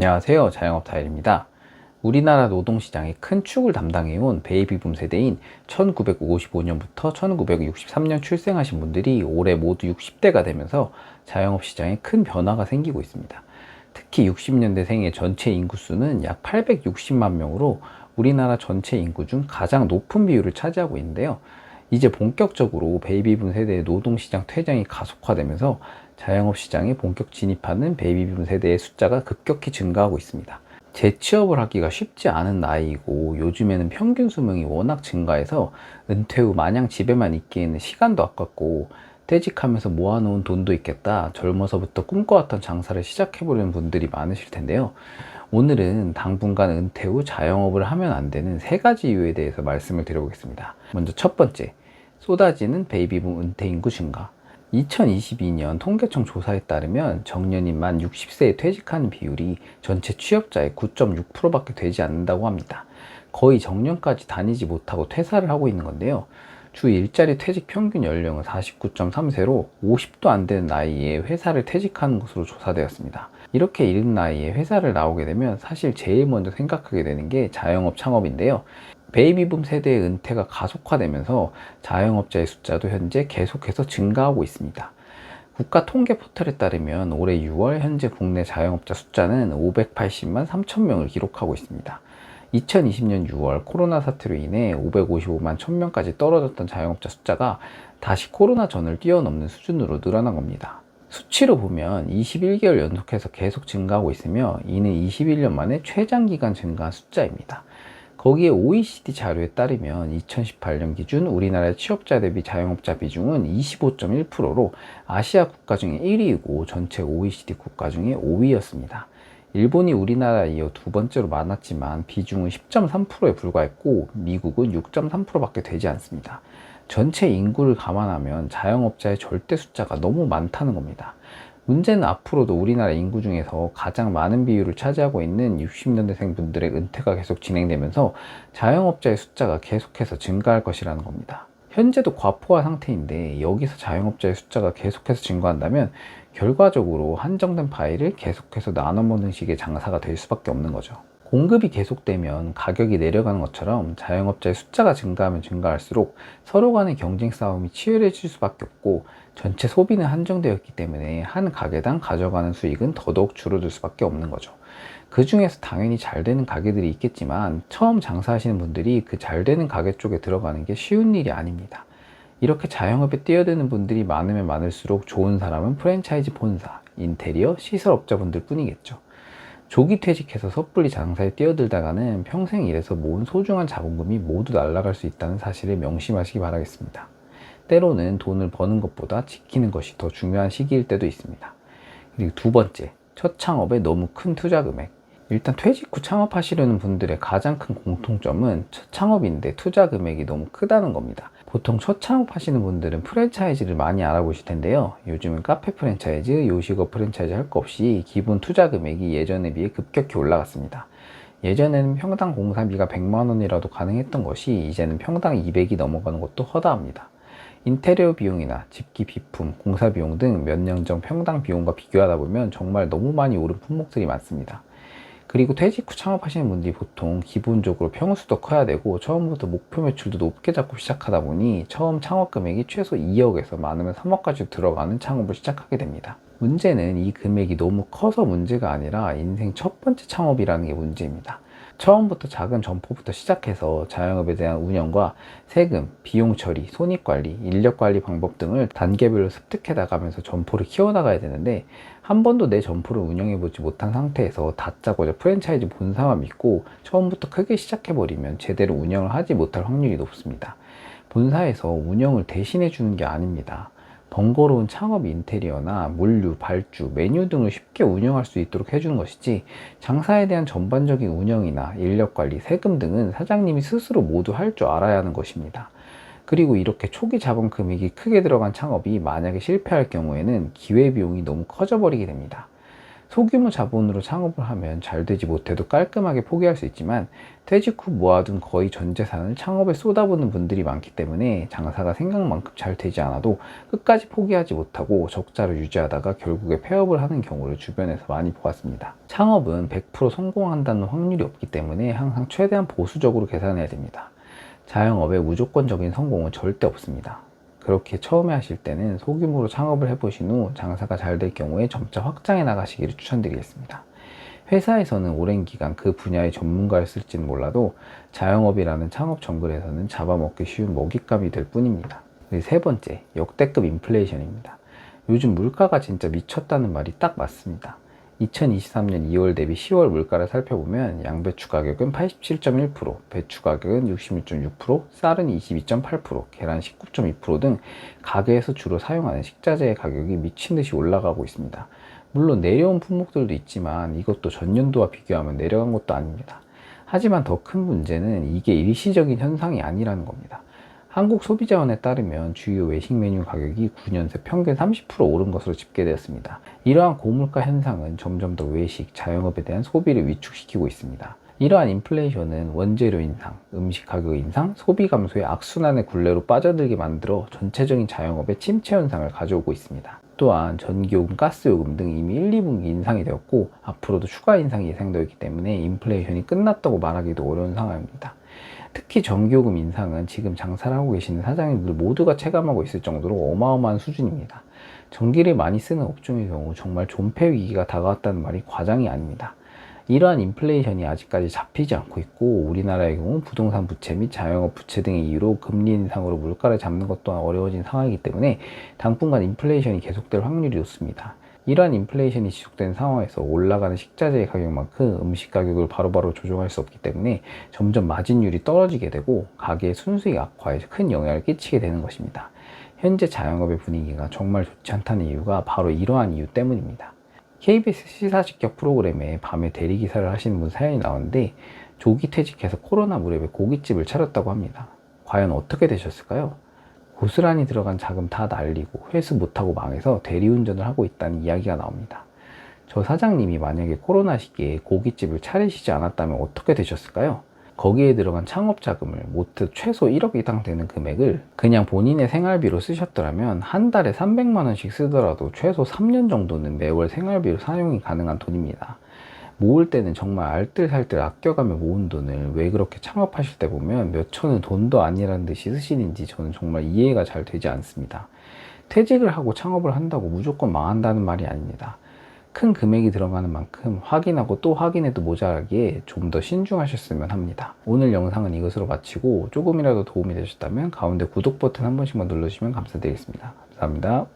안녕하세요. 자영업 타일입니다. 우리나라 노동시장의 큰 축을 담당해온 베이비붐 세대인 1955년부터 1963년 출생하신 분들이 올해 모두 60대가 되면서 자영업 시장에 큰 변화가 생기고 있습니다. 특히 60년대생의 전체 인구수는 약 860만 명으로 우리나라 전체 인구 중 가장 높은 비율을 차지하고 있는데요. 이제 본격적으로 베이비붐 세대의 노동시장 퇴장이 가속화되면서 자영업 시장에 본격 진입하는 베이비붐 세대의 숫자가 급격히 증가하고 있습니다. 재취업을 하기가 쉽지 않은 나이이고 요즘에는 평균 수명이 워낙 증가해서 은퇴 후 마냥 집에만 있기에는 시간도 아깝고 퇴직하면서 모아놓은 돈도 있겠다 젊어서부터 꿈꿔왔던 장사를 시작해보려는 분들이 많으실 텐데요. 오늘은 당분간 은퇴 후 자영업을 하면 안 되는 세 가지 이유에 대해서 말씀을 드려보겠습니다. 먼저 첫 번째, 쏟아지는 베이비붐 은퇴 인구 증가. 2022년 통계청 조사에 따르면 정년인 만 60세에 퇴직하는 비율이 전체 취업자의 9.6%밖에 되지 않는다고 합니다. 거의 정년까지 다니지 못하고 퇴사를 하고 있는 건데요. 주 일자리 퇴직 평균 연령은 49.3세로 50도 안 되는 나이에 회사를 퇴직하는 것으로 조사되었습니다. 이렇게 이른 나이에 회사를 나오게 되면 사실 제일 먼저 생각하게 되는 게 자영업 창업인데요. 베이비붐 세대의 은퇴가 가속화되면서 자영업자의 숫자도 현재 계속해서 증가하고 있습니다. 국가 통계 포털에 따르면 올해 6월 현재 국내 자영업자 숫자는 580만 3천 명을 기록하고 있습니다. 2020년 6월 코로나 사태로 인해 555만 1000명까지 떨어졌던 자영업자 숫자가 다시 코로나 전을 뛰어넘는 수준으로 늘어난 겁니다. 수치로 보면 21개월 연속해서 계속 증가하고 있으며 이는 21년 만에 최장기간 증가한 숫자입니다. 거기에 OECD 자료에 따르면 2018년 기준 우리나라의 취업자 대비 자영업자 비중은 25.1%로 아시아 국가 중에 1위이고 전체 OECD 국가 중에 5위였습니다. 일본이 우리나라에 이어 두 번째로 많았지만 비중은 10.3%에 불과했고 미국은 6.3%밖에 되지 않습니다. 전체 인구를 감안하면 자영업자의 절대 숫자가 너무 많다는 겁니다. 문제는 앞으로도 우리나라 인구 중에서 가장 많은 비율을 차지하고 있는 60년대생 분들의 은퇴가 계속 진행되면서 자영업자의 숫자가 계속해서 증가할 것이라는 겁니다. 현재도 과포화 상태인데 여기서 자영업자의 숫자가 계속해서 증가한다면 결과적으로 한정된 파일을 계속해서 나눠 먹는 식의 장사가 될 수밖에 없는 거죠. 공급이 계속되면 가격이 내려가는 것처럼 자영업자의 숫자가 증가하면 증가할수록 서로 간의 경쟁 싸움이 치열해질 수밖에 없고 전체 소비는 한정되었기 때문에 한 가게당 가져가는 수익은 더더욱 줄어들 수밖에 없는 거죠. 그 중에서 당연히 잘 되는 가게들이 있겠지만 처음 장사하시는 분들이 그 잘 되는 가게 쪽에 들어가는 게 쉬운 일이 아닙니다. 이렇게 자영업에 뛰어드는 분들이 많으면 많을수록 좋은 사람은 프랜차이즈 본사, 인테리어, 시설업자분들 뿐이겠죠. 조기 퇴직해서 섣불리 장사에 뛰어들다가는 평생 일해서 모은 소중한 자본금이 모두 날아갈 수 있다는 사실을 명심하시기 바라겠습니다. 때로는 돈을 버는 것보다 지키는 것이 더 중요한 시기일 때도 있습니다. 그리고 두 번째, 첫 창업에 너무 큰 투자 금액. 일단 퇴직 후 창업하시려는 분들의 가장 큰 공통점은 첫 창업인데 투자 금액이 너무 크다는 겁니다. 보통 첫 창업하시는 분들은 프랜차이즈를 많이 알아보실 텐데요. 요즘은 카페 프랜차이즈, 요식업 프랜차이즈 할거 없이 기본 투자 금액이 예전에 비해 급격히 올라갔습니다. 예전에는 평당 공사비가 100만 원이라도 가능했던 것이 이제는 평당 200이 넘어가는 것도 허다합니다. 인테리어 비용이나 집기 비품, 공사 비용 등 몇 년 전 평당 비용과 비교하다 보면 정말 너무 많이 오른 품목들이 많습니다. 그리고 퇴직 후 창업하시는 분들이 보통 기본적으로 평수도 커야 되고 처음부터 목표 매출도 높게 잡고 시작하다 보니 처음 창업 금액이 최소 2억에서 많으면 3억까지 들어가는 창업을 시작하게 됩니다. 문제는 이 금액이 너무 커서 문제가 아니라 인생 첫 번째 창업이라는 게 문제입니다. 처음부터 작은 점포부터 시작해서 자영업에 대한 운영과 세금, 비용 처리, 손익 관리, 인력 관리 방법 등을 단계별로 습득해 나가면서 점포를 키워나가야 되는데 한 번도 내 점포를 운영해 보지 못한 상태에서 다짜고짜 프랜차이즈 본사만 믿고 처음부터 크게 시작해 버리면 제대로 운영을 하지 못할 확률이 높습니다. 본사에서 운영을 대신해 주는 게 아닙니다. 번거로운 창업 인테리어나 물류, 발주, 메뉴 등을 쉽게 운영할 수 있도록 해주는 것이지 장사에 대한 전반적인 운영이나 인력 관리, 세금 등은 사장님이 스스로 모두 할 줄 알아야 하는 것입니다. 그리고 이렇게 초기 자본 금액이 크게 들어간 창업이 만약에 실패할 경우에는 기회비용이 너무 커져버리게 됩니다. 소규모 자본으로 창업을 하면 잘 되지 못해도 깔끔하게 포기할 수 있지만 퇴직 후 모아둔 거의 전 재산을 창업에 쏟아붓는 분들이 많기 때문에 장사가 생각만큼 잘 되지 않아도 끝까지 포기하지 못하고 적자를 유지하다가 결국에 폐업을 하는 경우를 주변에서 많이 보았습니다. 창업은 100% 성공한다는 확률이 없기 때문에 항상 최대한 보수적으로 계산해야 됩니다. 자영업의 무조건적인 성공은 절대 없습니다. 그렇게 처음에 하실 때는 소규모로 창업을 해보신 후 장사가 잘 될 경우에 점차 확장해 나가시기를 추천드리겠습니다. 회사에서는 오랜 기간 그 분야의 전문가였을지는 몰라도 자영업이라는 창업 정글에서는 잡아먹기 쉬운 먹잇감이 될 뿐입니다. 세 번째, 역대급 인플레이션입니다. 요즘 물가가 진짜 미쳤다는 말이 딱 맞습니다. 2023년 2월 대비 10월 물가를 살펴보면 양배추 가격은 87.1%, 배추 가격은 61.6%, 쌀은 22.8%, 계란 19.2%등 가게에서 주로 사용하는 식자재의 가격이 미친 듯이 올라가고 있습니다. 물론 내려온 품목들도 있지만 이것도 전년도와 비교하면 내려간 것도 아닙니다. 하지만 더 큰 문제는 이게 일시적인 현상이 아니라는 겁니다. 한국 소비자원에 따르면 주요 외식 메뉴 가격이 9년 새 평균 30% 오른 것으로 집계되었습니다. 이러한 고물가 현상은 점점 더 외식, 자영업에 대한 소비를 위축시키고 있습니다. 이러한 인플레이션은 원재료 인상, 음식 가격 인상, 소비 감소의 악순환의 굴레로 빠져들게 만들어 전체적인 자영업의 침체 현상을 가져오고 있습니다. 또한 전기요금, 가스요금 등 이미 1, 2분기 인상이 되었고 앞으로도 추가 인상이 예상되어 있기 때문에 인플레이션이 끝났다고 말하기도 어려운 상황입니다. 특히 전기요금 인상은 지금 장사를 하고 계시는 사장님들 모두가 체감하고 있을 정도로 어마어마한 수준입니다. 전기를 많이 쓰는 업종의 경우 정말 존폐 위기가 다가왔다는 말이 과장이 아닙니다. 이러한 인플레이션이 아직까지 잡히지 않고 있고 우리나라의 경우 부동산 부채 및 자영업 부채 등의 이유로 금리 인상으로 물가를 잡는 것 또한 어려워진 상황이기 때문에 당분간 인플레이션이 계속될 확률이 높습니다. 이러한 인플레이션이 지속된 상황에서 올라가는 식자재의 가격만큼 음식 가격을 바로바로 조정할 수 없기 때문에 점점 마진율이 떨어지게 되고 가게의 순수익 악화에 큰 영향을 끼치게 되는 것입니다. 현재 자영업의 분위기가 정말 좋지 않다는 이유가 바로 이러한 이유 때문입니다. KBS 시사 직격 프로그램에 밤에 대리기사를 하시는 분 사연이 나왔는데 조기 퇴직해서 코로나 무렵에 고깃집을 차렸다고 합니다. 과연 어떻게 되셨을까요? 고스란히 들어간 자금 다 날리고 회수 못하고 망해서 대리운전을 하고 있다는 이야기가 나옵니다. 저 사장님이 만약에 코로나 시기에 고깃집을 차리시지 않았다면 어떻게 되셨을까요? 거기에 들어간 창업 자금을 모두 최소 1억 이상 되는 금액을 그냥 본인의 생활비로 쓰셨더라면 한 달에 300만 원씩 쓰더라도 최소 3년 정도는 매월 생활비로 사용이 가능한 돈입니다. 모을 때는 정말 알뜰살뜰 아껴가며 모은 돈을 왜 그렇게 창업하실 때 보면 몇 천은 돈도 아니라는 듯이 쓰시는지 저는 정말 이해가 잘 되지 않습니다. 퇴직을 하고 창업을 한다고 무조건 망한다는 말이 아닙니다. 큰 금액이 들어가는 만큼 확인하고 또 확인해도 모자라기에 좀 더 신중하셨으면 합니다. 오늘 영상은 이것으로 마치고 조금이라도 도움이 되셨다면 가운데 구독 버튼 한 번씩만 눌러주시면 감사드리겠습니다. 감사합니다.